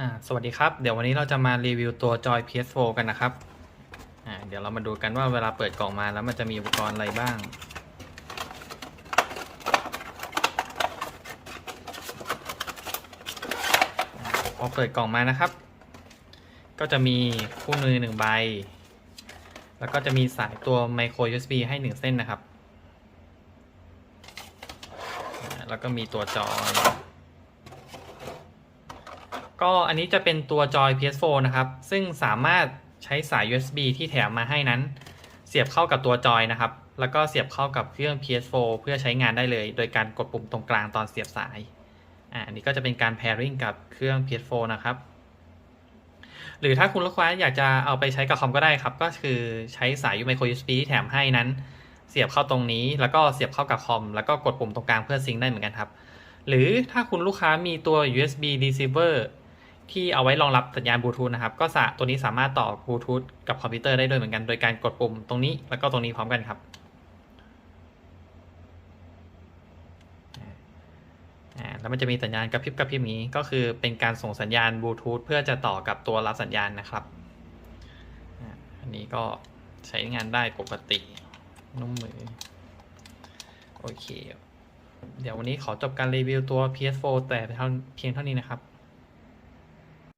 อ่าสวัสดีครับ เดี๋ยววันนี้เราจะมารีวิวตัวจอย PS4 กันนะครับอ่าเดี๋ยวเรามาดูกันว่าเวลาเปิดกล่องมาแล้วมันจะมีอุปกรณ์อะไรบ้าง พอเปิดกล่องมานะครับ ก็จะมีคู่มือหนึ่งใบ แล้วก็จะมีสายตัว micro USB ให้หนึ่งเส้นนะครับ แล้วก็มีตัวจอย ก็อันนี้จะเป็นตัวจอย PS4 นะครับ ซึ่งสามารถใช้สาย USB ที่แถมมาให้นั้น เสียบเข้ากับตัวจอยนะครับ แล้วก็เสียบเข้ากับเครื่อง PS4 เพื่อใช้งานได้เลย โดยการกดปุ่มตรงกลางตอนเสียบสาย อ่าอันนี้ก็จะเป็นการ pairing กับเครื่อง PS4 นะครับ หรือถ้าคุณลูกค้าอยากจะเอาไปใช้กับคอมก็ได้ครับ ก็คือใช้สาย micro USB ที่แถมให้นั้น เสียบเข้าตรงนี้ แล้วก็เสียบเข้ากับคอม แล้วก็กดปุ่มตรงกลางเพื่อซิงค์ได้เหมือนกันครับ หรือถ้าคุณลูกค้ามีตัว USB receiver ที่เอาไว้รองรับสัญญาณบลูทูธนะครับ ก็สาตัวนี้สามารถต่อบลูทูธกับคอมพิวเตอร์ได้ด้วยเหมือนกัน โดยการกดปุ่มตรงนี้แล้วก็ตรงนี้พร้อมกันครับแล้วมันจะมีสัญญาณกระพริบกระพริบนี้ก็คือเป็นการส่งสัญญาณบลูทูธเพื่อจะต่อกับตัวรับสัญญาณนะครับ อันนี้ก็ใช้งานได้ปกตินุ่มมือ โอเค เดี๋ยววันนี้ขอจบการรีวิวตัว PS4 แต่เพียงเท่านี้นะครับ